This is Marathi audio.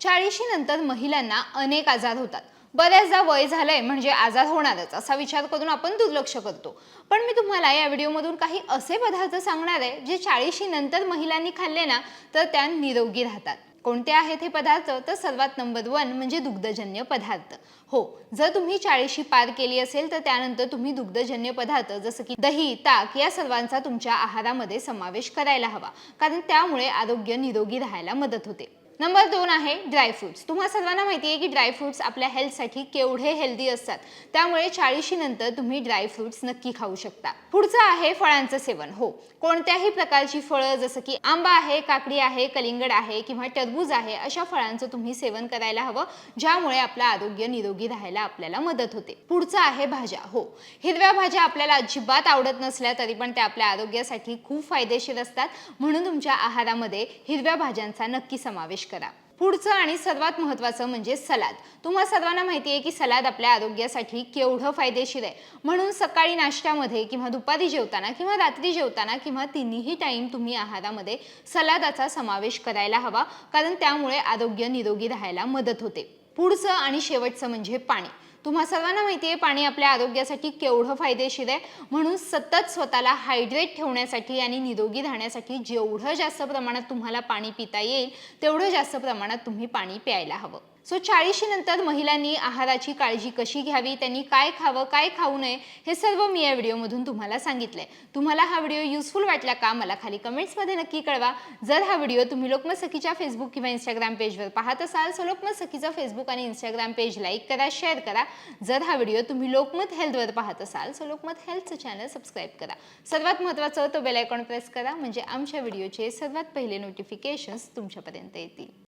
चाळीशी नंतर महिलांना अनेक आजार होतात. बऱ्याचदा वय झालंय म्हणजे आजार होणारच असा विचार करून आपण दुर्लक्ष करतो. पण मी तुम्हाला या व्हिडिओमधून काही असे पदार्थ सांगणार आहे जे चाळीशी नंतर महिलांनी खाल्ले ना तर त्या निरोगी राहतात. कोणते आहेत हे पदार्थ? तर सर्वात नंबर वन म्हणजे दुग्धजन्य पदार्थ. हो जर तुम्ही चाळीशी पार केली असेल तर त्यानंतर तुम्ही दुग्धजन्य पदार्थ जसं की दही ताक या सर्वांचा तुमच्या आहारामध्ये समावेश करायला हवा. कारण त्यामुळे आरोग्य निरोगी राहायला मदत होते. नंबर दोन आहे ड्रायफ्रुट्स तुम्हाला सर्वांना माहिती आहे की ड्रायफ्रुट्स आपल्या हेल्थसाठी केवढे हेल्दी असतात. त्यामुळे चाळीशी नंतर तुम्ही ड्रायफ्रुट्स नक्की खाऊ शकता. पुढचं आहे फळांचं सेवन. हो कोणत्याही प्रकारची फळं जसं की आंबा आहे काकडी आहे कलिंगड आहे किंवा टरबूज आहे अशा फळांचं तुम्ही सेवन करायला हवं ज्यामुळे आपलं आरोग्य निरोगी राहायला आपल्याला मदत होते. पुढचं आहे भाज्या. हो हिरव्या भाज्या आपल्याला अजिबात आवडत नसल्या तरी पण त्या आपल्या आरोग्यासाठी खूप फायदेशीर असतात. म्हणून तुमच्या आहारामध्ये हिरव्या भाज्यांचा नक्की समावेश करा. पुढचं आणि सर्वात महत्त्वाचं म्हणजे सलाद. तुम्हा सर्वांना माहिती आहे की सलाद आपल्या आरोग्यासाठी केवढं फायदेशीर आहे. म्हणून सकाळी नाश्त्यामध्ये किंवा दुपारी जेवताना किंवा रात्री जेवताना किंवा तिन्ही टाईम तुम्ही आहारामध्ये सलादाचा समावेश करायला हवा. कारण त्यामुळे आरोग्य निरोगी राहायला मदत होते. पुढचं आणि शेवटचं म्हणजे पाणी. तुम्हा सर्वांना माहिती आहे पाणी आपल्या आरोग्यासाठी केवढं फायदेशीर आहे. म्हणून सतत स्वतःला हायड्रेट ठेवण्यासाठी आणि निरोगी राहण्यासाठी जेवढं जास्त प्रमाणात तुम्हाला पाणी पिता येईल तेवढं जास्त प्रमाणात तुम्ही पाणी प्यायला हवं. सो चाळीशी नंतर महिलांनी आहाराची काळजी कशी घ्यावी त्यांनी काय खावं काय खाऊ नये हे सर्व मी या व्हिडिओमधून तुम्हाला सांगितलंय. तुम्हाला हा व्हिडिओ युजफुल वाटला का मला खाली कमेंट्समध्ये नक्की कळवा. जर हा व्हिडिओ तुम्ही लोकमत सखीच्या फेसबुक किंवा इंस्टाग्राम पेजवर पाहत असाल सो लोकमत सखीचा फेसबुक आणि इंस्टाग्राम पेज लाईक करा शेअर करा. जर हा व्हिडिओ तुम्ही लोकमत हेल्थवर पाहत असाल सो लोकमत हेल्थचं चॅनल सबस्क्राईब करा. सर्वात महत्त्वाचं तो बेल आयकॉन प्रेस करा म्हणजे आमच्या व्हिडिओचे सर्वात पहिले नोटिफिकेशन्स तुमच्यापर्यंत येतील.